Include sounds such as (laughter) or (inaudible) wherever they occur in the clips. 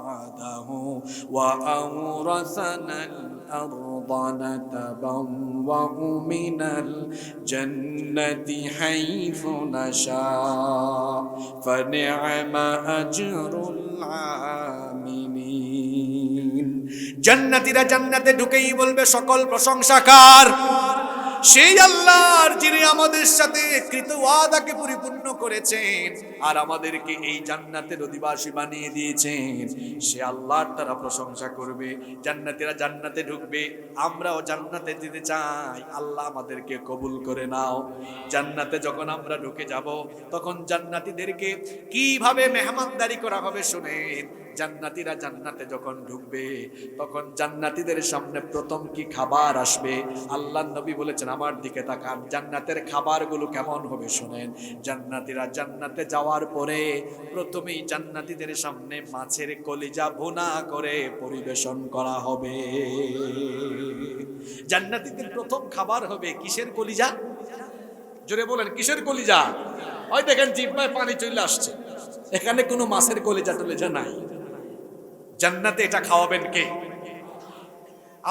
بعده وأورثنا الأرض نتبوأ من الجنة حيث نشاء فنعم أجر العاملين জান্নাতীরা জান্নাতে ঢুকেই বলবে সকল প্রশংসাকার সেই আল্লাহর যিনি আমাদের সাথে কৃত ওয়াদাকে পরিপূর্ণ করেছেন আর আমাদেরকে এই জান্নাতের অধিবাসী বানিয়ে দিয়েছেন। সে আল্লাহর তারা প্রশংসা করবে, জান্নাতীরা জান্নাতে ঢুকবে, আমরাও জান্নাতে যেতে চাই। আল্লাহ আমাদেরকে কবুল করে নাও। জান্নাতে যখন আমরা ঢুকে যাব, তখন জান্নাতীদেরকে কীভাবে মেহমানদারি করা হবে শুনেন। জান্নাতীরা জান্নাতে যখন ঢুকবে, তখন জান্নাতীদের সামনে প্রথম কি খাবার আসবে? আল্লাহ নবী বলেছেন, আমার দিকে তাকান। জান্নাতের খাবারগুলো কেমন হবে শুনেন। জান্নাতীরা জান্নাতে যাওয়ার পরে প্রথমেই জান্নাতীদের সামনে মাছের কলিজা ভুনা করে পরিবেশন করা হবে। জান্নাতিদের প্রথম খাবার হবে কিসের কলিজা? জোরে বলেন, কিসের কলিজা? ওই দেখেন জিব্বায় পানি চলে আসছে। এখানে কোনো মাছের কলিজা টলিজা নাই। জান্নাতে এটা খাওয়াবেন কে?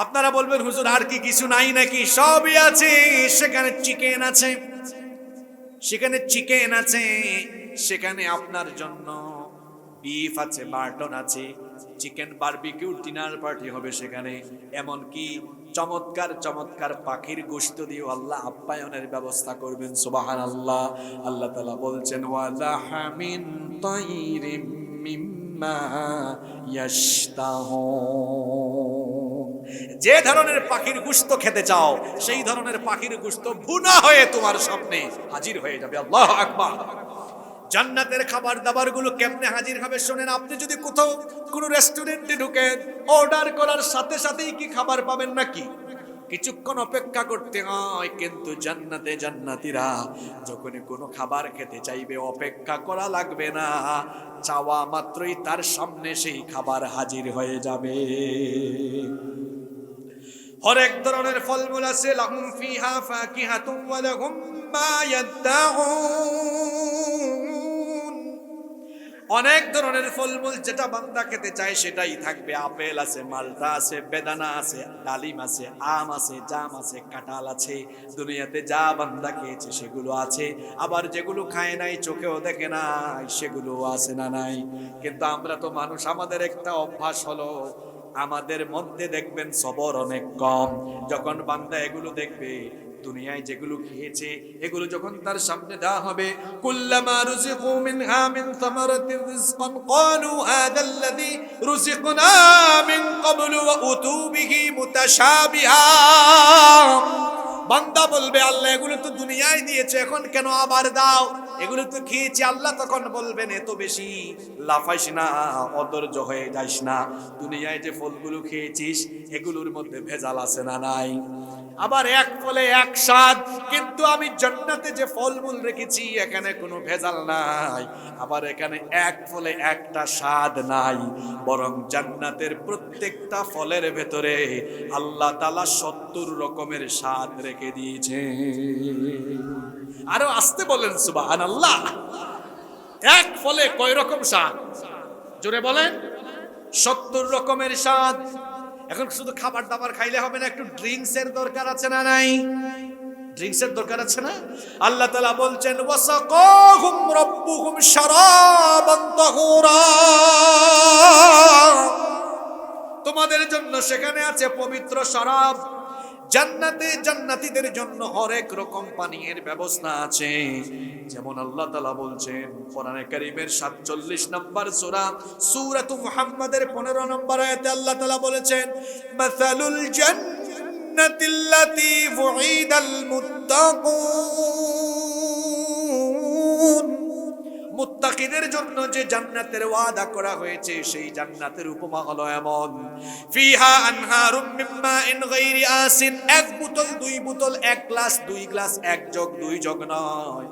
আপনারা বলবেন, হুজুর, আর কি কিছু নাই নাকি? সবই আছে, সেখানে চিকেন আছে। সেখানে চিকেন আছে। সেখানে আপনার জন্য বিফ আছে মাটন আছে চিকেন বারবিকিউ ডিনার পার্টি হবে সেখানে। এমনকি চমৎকার চমৎকার পাখির গোস্ত দিয়ে আল্লাহ আপ্যায়নের ব্যবস্থা করবেন সুবাহান আল্লাহ আল্লাহ তালা বলছেন ওয়ালা হামিন তাইরিম যে ধরনের পাখির গুস্ত খেতে চাও, সেই ধরনের পাখির গুস্ত ভুনা হয়ে তোমার সামনে হাজির হয়ে যাবে। আল্লাহ আকবার। জান্নাতের খাবার দাবারগুলো কেমনে হাজির হবে শোনেন, আপনি যদি কোথাও কোনো রেস্টুরেন্টে ঢুকেন অর্ডার করার সাথে সাথেই কি খাবার পাবেন নাকি? কিছুক্ষণ অপেক্ষা করতে হয়, কিন্তু জান্নাতে জান্নাতিরা যখন কোনো খাবার খেতে চাইবে, অপেক্ষা করা লাগবে না। চাওয়া মাত্রই তার সামনে সেই খাবার হাজির হয়ে যাবে। হরেক ধরনের ফলমূল আছে, লাহুম ফিহা ফাকিহাতুম ওয়া লাহুম মা ইয়াদউন অনেক ধরনের ফলমূল যেটা বান্দা খেতে চায় সেটাই থাকবে। আপেল আছে, মালটা আছে, বেদানা আছে, ডালিম আছে, আম আছে, জাম আছে, কাঁঠাল আছে, দুনিয়াতে যা বান্দা খেয়েছে সেগুলো আছে। আবার যেগুলো খায় নাই, চোখেও দেখে নাই সেগুলো আছে না নাই। কিন্তু আমরা তো মানুষ, আমাদের একটা অভ্যাস হলো, আমাদের মধ্যে দেখবেন সবর অনেক কম। যখন বান্দা এগুলো দেখবে দুনিয়ায় যেগুলো খেয়েছে, এগুলো যখন তার সামনে দেওয়া হবে, কুল্লামা রুজিকু মিন থামারাতির রিজকান, ক্বালু হাদা আল্লাযী রুজিকনা মিন ক্বাবলু ওয়া উতু বিহি মুতাশাবিহা। বান্দা বলবে, আল্লাহ এগুলো তো দুনিয়ায় দিয়েছে, এখন কেন আবার দাও? এগুলো তো খেয়েছি, আল্লাহ তখন বলবেন, এত বেশি লাফাইস না, অধৈর্য হয়ে যাইস না। দুনিয়ায় যে ফলগুলো খেয়েছিস, এগুলোর মধ্যে ভেজাল আছে না নাই? আবার এক ফলে এক স্বাদ। কিন্তু আমি জান্নাতে যে ফলমূল রেখেছি, এখানে কোনো ভেজাল নাই। আবার এখানে এক ফলে একটা স্বাদ নাই। বরং জান্নাতের প্রত্যেকটা ফলের ভেতরে আল্লাহ তালা সত্তর রকমের স্বাদ রেখে দিয়েছে আরও আসতে বলেন সুবাহান আল্লাহ এক ফলে কয় রকম স্বাদ? জোরে বলেন। সত্তর রকমের স্বাদ। এখন শুধু খাবার দাবার খাইলে হবে না, একটু ড্রিঙ্কস এর দরকার আছে না নাই? ড্রিঙ্কস এর দরকার আছে না? আল্লাহ তালা বলছেন তোমাদের জন্য সেখানে আছে পবিত্র শরাব। জান্নাতে জান্নাতীদের জন্য হরেক রকম পানীয়ের ব্যবস্থা আছে। যেমন আল্লাহ তালা বলছেন, কোরআনে কারিমের সাতচল্লিশ নম্বর সূরা, সূরাতু মুহাম্মাদের পনেরো নম্বর আয়াতে আল্লাহ তালা বলেছেন, মাসালুল জান্নাতিল্লাতি ওয়িদাল মুত্তাকুন। মুত্তাকিদের জন্য যে জান্নাতের ওয়াদা করা হয়েছে, সেই জান্নাতের উপমা হলো এমন, ফিহা আনহারুম মিম্মা ইন গায়রি আসিন, এক বোতল, দুই বোতল, এক গ্লাস, দুই গ্লাস, এক জগ, দুই জগ নয়।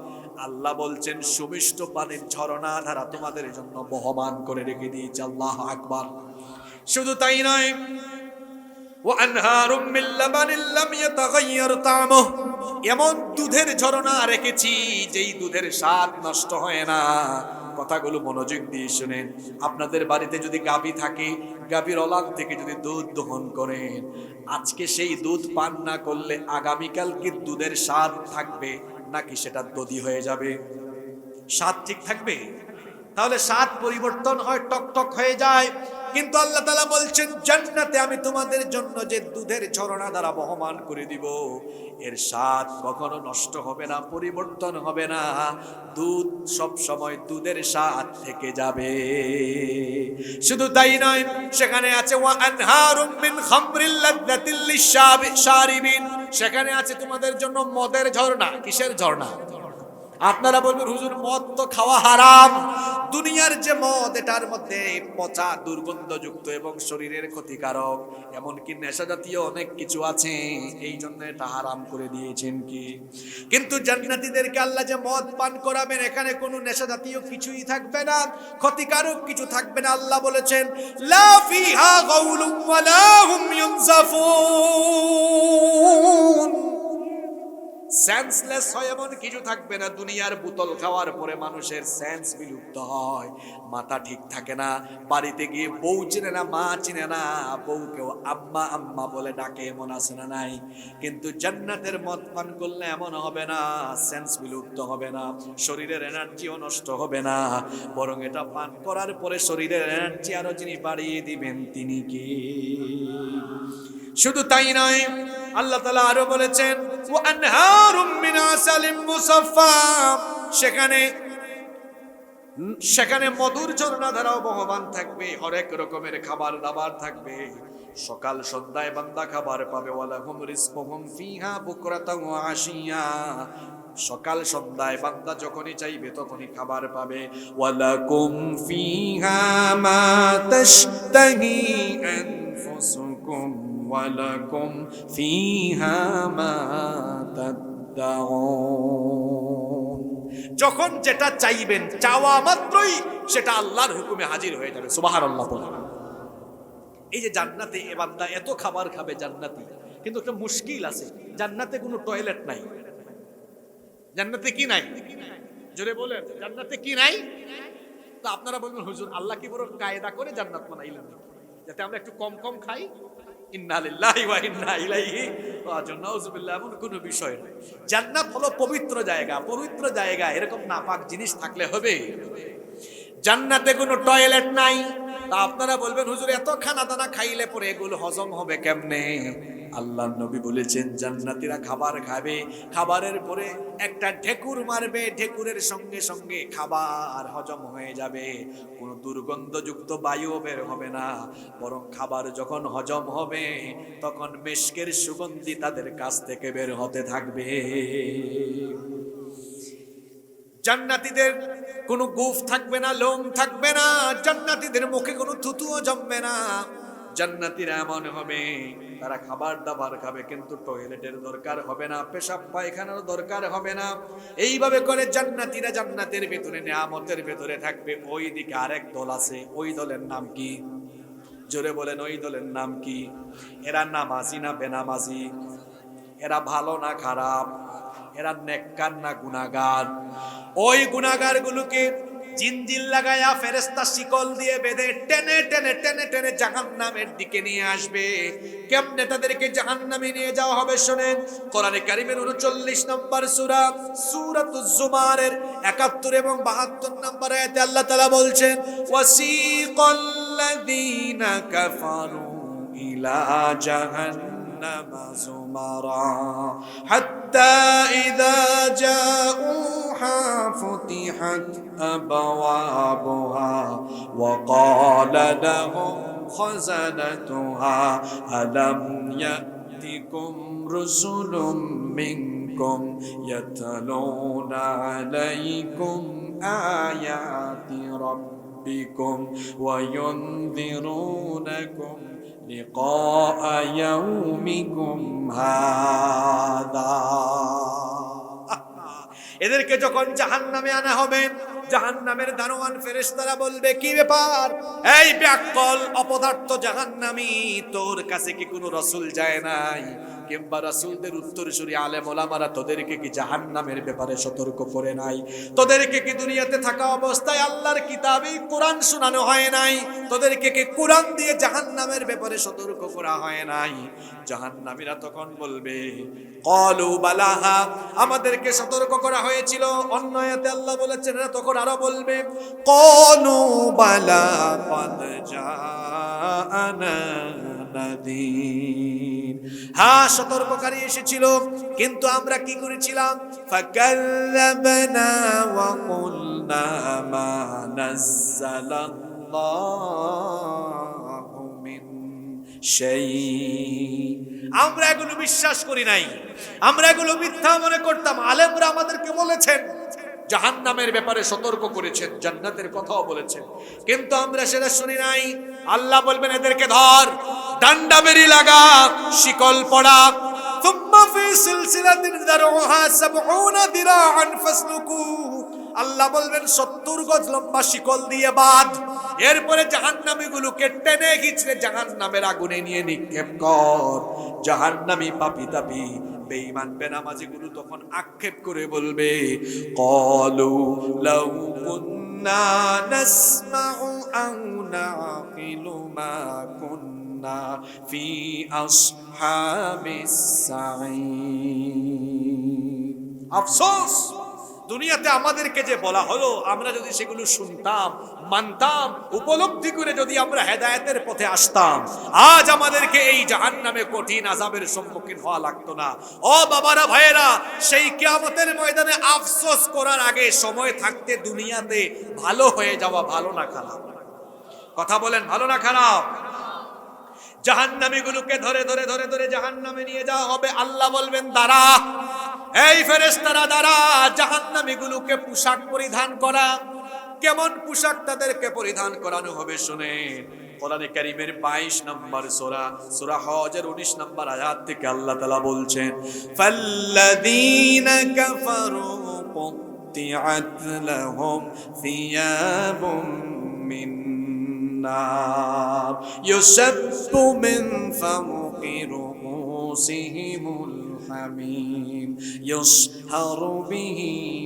আল্লাহ বলছেন, সুমিষ্ট পানির ঝরনা ধারা তোমাদের জন্য বহমান করে রেখে দিয়েছে, আল্লাহ আকবার। শুধু তাই নয় وأنهار من لبن لم يتغير طعمه এমন দুধের ঝরনা রেখেছি যেই দুধের স্বাদ নষ্ট হয় না কথাগুলো মনোযোগ দিয়ে শুনেন আপনাদের বাড়িতে যদি গাভী থাকে গাভীর অলাদ থেকে যদি দুধ দহন করেন আজকে সেই দুধ পান না করলে আগামীকাল কি দুধের স্বাদ থাকবে নাকি সেটা দধি হয়ে যাবে স্বাদ ঠিক থাকবে তাহলে স্বাদ পরিবর্তন হয় টক টক হয়ে যায় কিন্তু আল্লাহ তালা বলছেন, জান্নাতে আমি তোমাদের জন্য যে দুধের ঝরনা দ্বারা বহমান করে দিব, এর স্বাদ কখনো নষ্ট হবে না, পরিবর্তন হবে না। দুধ সব সময় দুধের স্বাদ থেকে যাবে। শুধু তাই নয়, সেখানে আছে সেখানে আছে তোমাদের জন্য মদের ঝর্ণা কিসের ঝর্ণা আপনারা বলবেন, হুজুর, মদ তো খাওয়া হারাম। দুনিয়ার যে মদ, এটার মধ্যে পচা দুর্গন্ধযুক্ত এবং শরীরের ক্ষতিকারক, এমনকি নেশা জাতীয় অনেক কিছু আছে, এই জন্য এটা হারাম করে দিয়েছেন কি? কিন্তু জান্নাতীদেরকে আল্লাহ যে মদ পান করাবেন, এখানে কোনো নেশা জাতীয় কিছুই থাকবে না, ক্ষতিকারক কিছু থাকবে না। আল্লাহ বলেছেন, লা ফিহা গাউলুম ওয়ালা হুম ইউনজাফুন। সেন্সলেস হয় এমন কিছু থাকবে না। দুনিয়ার বোতল খাওয়ার পরে মানুষের সেন্স বিলুপ্ত হয়। মাথা ঠিক থাকে না, বাড়িতে গিয়ে বউ চিনে না, মা চিনে না, বউকেও আম্মা আম্মা বলে ডাকে, এমন আছে না নাই? কিন্তু জান্নাতের মত পান করলে এমন হবে না সেন্স বিলুপ্ত হবে না, শরীরের এনার্জিও নষ্ট হবে না। বরং এটা পান করার পরে শরীরের এনার্জি আরও যিনি বাড়িয়ে দিবেন, তিনি কি? শুধু তাই নয়, আল্লাহ তালা আরও বলেছেন সেখানে সেখানে মধুর ঝর্ণা বহমান থাকবে, হরেক রকমের খাবার দাবার থাকবে। সকাল সন্ধ্যায় বান্দা খাবার পাবে ওয়ালা হুম ফিহা সকাল সন্ধ্যায় বান্দা যখনই চাইবে, তখনই খাবার পাবে ওয়ালাকুম ফিহা মা ওয়ালাকুম ফিহা মা তাদদাউন যখন যেটা চাইবেন, চাওয়া মাত্রই সেটা আল্লাহর হুকুমে হাজির হয়ে যাবে। সুবহানাল্লাহ বলে এই যে জান্নাতে এ বান্দা এত খাবার খাবে জান্নাতি, কিন্তু একটা মুশকিল আছে। জান্নাতে কোনো টয়লেট নাই। জান্নাতে কি নাই? জোরে বলেন, জান্নাতে কি নাই? তো আপনারা বলবেন, হুজুর, আল্লাহ কি বড় কায়দা করে জান্নাত বানাইলেন? যাতে আমরা একটু কম কম খাই। কোনো বিষয় পবিত্র জায়গা পবিত্র জায়গা, এরকম নাপাক জিনিস থাকলে হবে। জান্নাতে কোনো টয়লেট নাই। তা আপনারা বলবেন, হুজুর এত খানা দানা খাইলে পরে এগুলো হজম হবে কেমনে? আল্লাহ নবী বলেছেন, জান্নাতীরা খাবার খাবে, খাবারের পরে একটা ঢেকুর মারবে, ঢেকুরের সঙ্গে সঙ্গে খাবার হজম হয়ে যাবে। কোনো দুর্গন্ধযুক্ত বায়ু বের হবে না। বরং খাবার যখন হজম হবে, তখন মেশকের সুগন্ধি তাদের কাছ থেকে বের হতে থাকবে। জান্নাতীদের কোনো গুফ থাকবে না, লোম থাকবে না, জান্নাতীদের মুখে কোনো থুতুও জমবে না। জান্নাতীরা এমন হবে, তারা খাবার দাবার খাবে, কিন্তু টয়লেটের দরকার হবে না, পেশাব পায়খানার দরকার হবে না। এইভাবে করে জান্নাতীরা জান্নাতের ভেতরে, নেয়ামতের ভেতরে থাকবে। ওই দিকে আরেক দল আছে, ওই দলের নাম কি? জোরে বলেন, ওই দলের নাম কি? এরা নামাজি না বেনামাজি? এরা ভালো না খারাপ? এরা নেককার না গুনাগার ওই গুনাগার গুলোকে জিনজিল লাগায়া ফেরেস্তা শিকল দিয়ে বেঁধে টেনে টেনে টেনে টেনে জাহান্নামের দিকে নিয়ে আসবে। কেমনে তাদেরকে জাহান্নামে নিয়ে যাওয়া হবে শোনেন? কোরআনে কারিমের উনচল্লিশ নম্বর সূরা, সূরাতুজ জুমারের 71 এবং 72 নম্বর আয়াতে আল্লাহ তালা বলছেন, ওয়াসিকাল্লাযীনা কাফারু ইলা جهنم زمرا. حتى إذا جاءوها فتحت أبوابها وقال لهم خزنتها ألم يأتكم رسل منكم يتلون عليكم آيات ربكم وينذرونكم لقاء يومكم هذا (laughs) এদেরকে যখন জাহান্নামে আনা হবে জাহান্নামের দারোয়ান ফেরেশতারা বলবে কি ব্যাপার এই ব্যাকল অপদার্থ জাহান্নামী তোর কাছে কি কোনো রসুল যায় নাই কিংবা রাসূলদের উত্তরসূরি আলেম ওলামারা তোদেরকে কি জাহান্নামের ব্যাপারে সতর্ক করে নাই? তোদেরকে কি দুনিয়াতে থাকা অবস্থায় আল্লাহর কিতাবেই কোরআন শোনানো হয় নাই? তোদেরকে কি কোরআন দিয়ে জাহান্নামের ব্যাপারে সতর্ক করা হয় নাই? জাহান্নামীরা তখন বলবে, কলু বালাহা। আমাদেরকে সতর্ক করা হয়েছিল। অন্যয়াতে আল্লাহ বলেছেন, এরা তখন আরও বলবে, কলু বালা, পদ জানা নাদির হ্যাঁ সতর্ককারী এসেছিল, কিন্তু আমরা কি করেছিলাম? ফাকাল্লাবনা ওয়া কুলনা মা নাযালাল্লাহু মিন শাই আমরা এগুলো বিশ্বাস করি নাই। আমরা এগুলো মিথ্যা মনে করতাম। আলেমরা আমাদেরকে বলেছেন জাহান নামের ব্যাপারে সতর্ক করেছেন, জান্নাতের কথাও বলেছেন। কিন্তু আমরা সেটা শুনি নাই। আল্লাহ বলবেন, এদেরকে ধর, ডান্ডা বেরি লাগা, শিকল পড়া। আল্লাহ বলবেন, সত্তর গজ লম্বা শিকল দিয়ে বাদ এরপরে জাহান্নামীগুলোকে টেনে গিছড়ে জাহান্নামের আগুনে নিয়ে নিক্ষেপ কর। জাহান্নামী পাপি তাপি বেঈমান বেনামাজি গুলো তখন আক্ষেপ করে বলবে, কলু লাউ কুন্না নাসমাউ আও নাকিলু মা কুন্না ফি আসহাবিস সাঈদ। আফসোস! দুনিয়াতে আমাদেরকে যে বলা হলো, আমরা যদি সেগুলো শুনতাম, মানতাম, উপলব্ধি করে যদি আমরা হেদায়তের পথে আসতাম, আজ আমাদেরকে এই জাহান্নামে কঠিন আজাবের সম্মুখীন হওয়া লাগতো না। ও বাবারা, ভাইয়েরা, সেই কেয়ামতের ময়দানে আফসোস করার আগে সময় থাকতে দুনিয়াতে ভালো হয়ে যাওয়া ভালো না খারাপ। কথা বলেন, ভালো না খারাপ? জাহান্নামীগুলোকে ধরে ধরে ধরে ধরে জাহান্নামে নিয়ে যাওয়া হবে। আল্লাহ বলবেন, দাঁড়া এই ফেরেশতারা দাঁড়া জাহান্নামীগুলোকে পোশাক পরিধান করা কেমন পোশাক তাদেরকে পরিধান করানো হবে শুনে কোরআনে কারিমের 22 নম্বর সূরা সূরা হজের 19 নম্বর আয়াত থেকে আল্লাহ তাআলা বলছেন ফাল্লাযীনা কাফারু قطعت لهم ثياب من النار يسب من فوق رؤوسهم الحميم يصهر به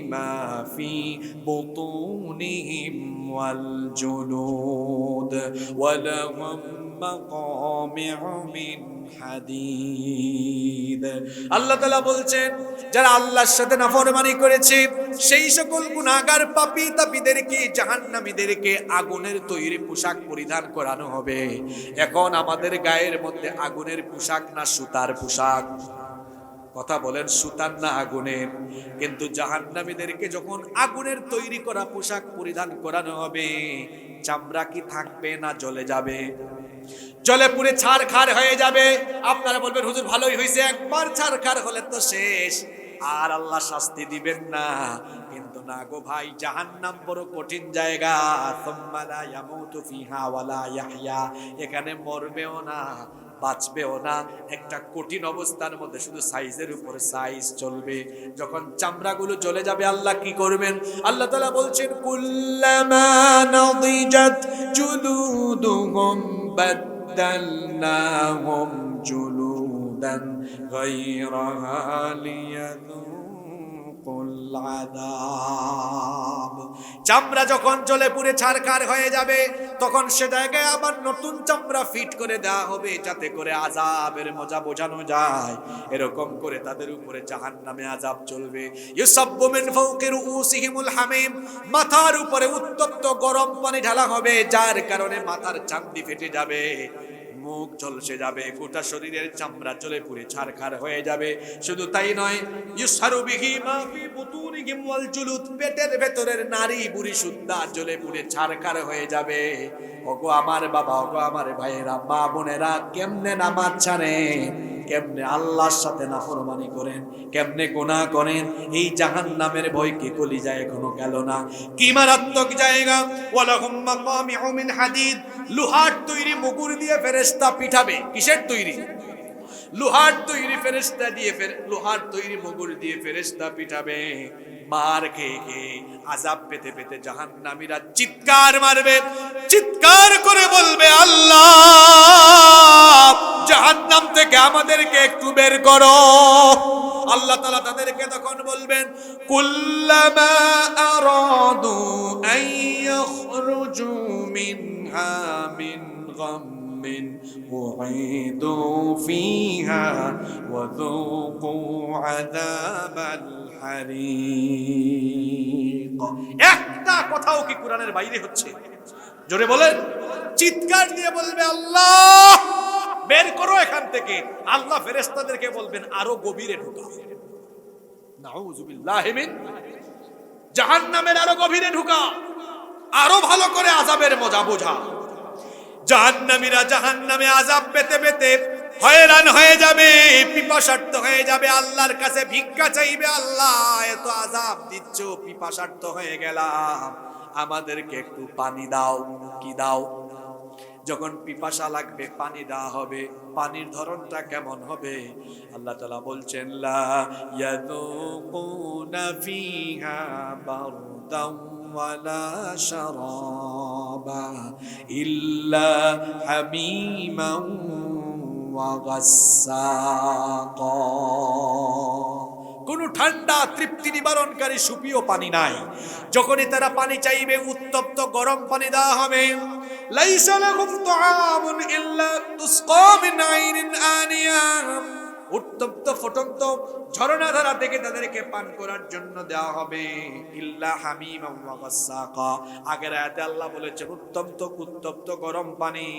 ما في بطونهم والجلود ولهم مقامع من হাদিদ আল্লাহ তাআলা বলছেন যারা আল্লাহর সাথে নাফরমানি করেছে সেই সকল গুনাহগার পাপী তাপীদেরকে জাহান্নামীদেরকে আগুনের তৈরি পোশাক পরিধান করানো হবে এখন আমাদের গায়ের মধ্যে আগুনের পোশাক না সুতার পোশাক কথা বলেন সুতার না আগুনের কিন্তু জাহান্নামীদেরকে যখন আগুনের তৈরি করা পোশাক পরিধান করানো হবে, চামড়া কি থাকবে না জলে যাবে? জলে পুরে ছাড় খার হয়ে যাবে। আপনারা বলবেন, হুজুর, ভালোই হয়েছে একবার ছাড় খার হলে তো শেষ। আর আল্লাহ শাস্তি দিবেন না। কিন্তু না গো ভাই, জাহান্নাম বড় কঠিন জায়গা। ফিহা এখানে মরবেও না। বাঁচবেও না। একটা কঠিন অবস্থার মধ্যে শুধু সাইজের উপরে সাইজ চলবে। যখন চামড়াগুলো চলে যাবে, আল্লাহ কি করবেন? আল্লাহ তালা বলছেন, কুল্লামা জুলুদান চামড়া যখন চলে পুরে ছারখার হয়ে যাবে, তখন সে জায়গায় আবার নতুন চামড়া ফিট করে দেওয়া হবে, যাতে করে আজাবের মজা বোঝানো যায়। এরকম করে তাদের উপরে জাহান নামে আজাব চলবে মাথার উপরে উত্তপ্ত গরম পানি ঢালা হবে, যার কারণে মাথার চান্দি ফেটে যাবে। মুখ ঝলসে যাবে, গোটা শরীরের চামড়া চলে পুরে ছারখার হয়ে যাবে। শুধু তাই নয় পেটের ভেতরের নারী বুড়ি সুদ্ধা জ্বলে পুরে ছারখার হয়ে যাবে। ওগো আমার বাবা, ওগো আমার ভাইয়েরা, মা বোনেরা কেমনে নামাজ ছাড়েন কেমনে আল্লাহর সাথে নাফরমানি করেন, কেমনে গুনাহ করেন, এই জাহান্নামের ভয় কি কলি যায় এখনও গেল না? কি মারাত্মক জায়গা? ওয়ালাহুম মাকামিউ মিন হাদিদ। লোহার তৈরি মুগুর দিয়ে ফেরেশতা পিঠাবে। কিসের তৈরি? লোহার তৈরি ফেরেশতা দিয়ে ফের, লোহার তৈরি মুগুর দিয়ে ফেরেস্তা পিঠাবে। মার খেয়ে খেয়ে আজাব পেতে পেতে জাহান্নামীরা চিৎকার মারবে, চিৎকার করে বলবে, আল্লাহ! জাহান্নাম থেকে আমাদেরকে একটু বের করো। আল্লাহ তাআলা তাদেরকে তখন বলবেন, কুল্লামা একটা কথাও কি কোরআনের বাইরে হচ্ছে? জোরে বলেন। চিৎকার দিয়ে বলবে আল্লাহ। বের করো এখান থেকে। আল্লাহ ফেরেস্তাদেরকে বলবেন, আরও গভীরে ঢুকা। মিন। জাহান্নামের আরও গভীরে ঢুকা। আরও ভালো করে আযাবের মজা বোঝা। জাহান্নামীরা জাহান্নামে আযাব পেতে পেতে হয়রান হয়ে যাবে, পিপাসার্থ হয়ে যাবে। আল্লাহর কাছে ভিক্ষা চাইবে, আল্লাহ, এত আযাব দিচ্ছ, পিপাসার্থ হয়ে গেলাম। আমাদেরকে একটু পানি দাও, কি দাও? যখন পিপাসা লাগবে, পানি দেওয়া হবে, পানির ধরনটা কেমন হবে? আল্লাহ তালা বলছেন বারদান ওয়ালা কোনো ঠান্ডা তৃপ্তি নিবারণকারী সুপিও পানি নাই। যখনই তারা পানি চাইবে, উত্তপ্ত গরম পানি দেওয়া হবে। লাইসা লাহুম তুআমুন ইল্লা তুসকা মিন আইনিন আনিয়া উত্তপ্ত ফুটন্ত ঝরনাধারা থেকে তাদেরকে পান করার জন্য দেওয়া হবে। ইল্লা হামিম আগের আয়াতে আল্লাহ বলেছেন, উত্তপ্ত উত্তপ্ত গরম পানি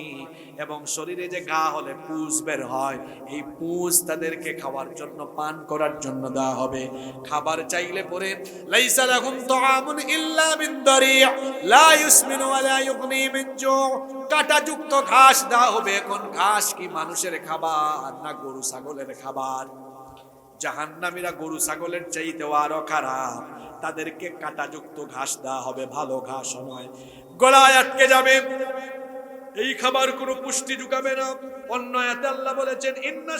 এবং শরীরে যে ঘা হলে পুষ বের হয়, এই পুষ তাদেরকে খাওয়ার জন্য, পান করার জন্য দেওয়া হবে। খাবার চাইলে পরে, লাইসা লাহুম তুআমুন ইল্লা মিন লা ইউসমিনু ওয়া ইউগনি মিন জু' কাঁটাযুক্ত ঘাস দেওয়া হবে। এখন ঘাস কি মানুষের খাবার না গরু ছাগলের খাবার? জাহান্নামীরা গরু ছাগলের চাইতেও আরও খারাপ। তাদেরকে কাটাযুক্ত ঘাস দেওয়া হবে, ভালো ঘাস নয় গলায় আটকে যাবে। এই খাবার কোনো পুষ্টি ঢুকাবে না। অন্য আয়াতে আল্লাহ বলেছেন, ইন্না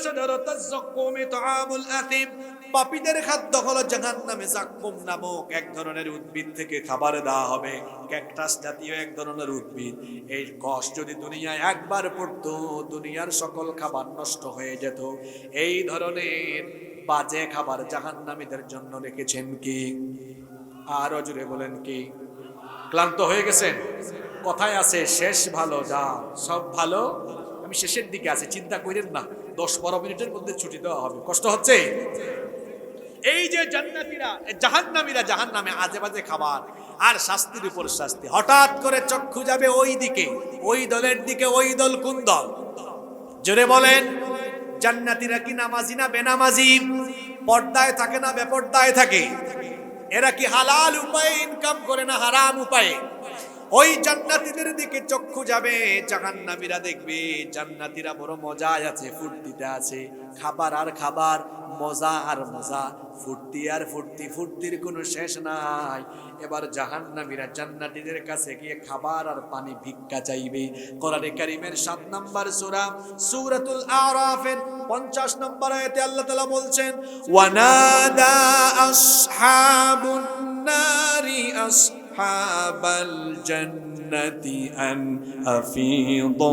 পাপীদের খাদ্য হলো জাহান্নামে যাক্কুম নামক এক ধরনের উদ্ভিদ থেকে খাবার দেওয়া হবে। ক্যাকটাস জাতীয় এক ধরনের উদ্ভিদ। এই কষ যদি দুনিয়ায় একবার পড়তো, দুনিয়ার সকল খাবার নষ্ট হয়ে যেত। এই ধরনের বাজে খাবার জাহান্নামীদের জন্য রেখেছেন কি? আরও জুড়ে বলেন কি? ক্লান্ত হয়ে গেছেন? কথায় আছে, শেষ ভালো, যা, সব ভালো। আমি শেষের দিকে আছি, চিন্তা করেন না, দশ বারো মিনিটের মধ্যে ছুটি দেওয়া হবে। কষ্ট হচ্ছে? এই যে জান্নাতীরা জাহান্নামীরা জাহান্নামে আজে বাজে খাবার, আর শাস্তির উপর শাস্তি। হঠাৎ করে চক্ষু যাবে ওই দিকে, ওই দলের দিকে, ওই দল কোন দল? জোরে বলেন, জান্নাতীরা কি নামাজি না বেনামাজি? পর্দায় থাকে না বেপর্দায় থাকে? এরা কি হালাল উপায়ে ইনকাম করে না হারাম উপায়ে? ওই জান্নাতীদের দিকে চক্ষু যাবে জাহান্নামীরা দেখবে, জান্নাতীরা বড় মজায় আছে, ফুর্তিতে আছে। খাবার আর খাবার, মজা আর মজা, ফুর্তি আর ফুর্তি, ফুর্তির কোনো শেষ নাই। এবার জাহান্নামীরা জান্নাতীদের কাছে গিয়ে খাবার আর পানি ভিক্ষা চাইবে। কোরআনে কারিমের সাত নম্বর সূরা, সূরাতুল আরাফের পঞ্চাশ নম্বর আয়াতে আল্লাহ তাআলা বলছেন ওয়ানাদা আসহাবুন নারি আসহাবাল জান্নাতি আন আফিদু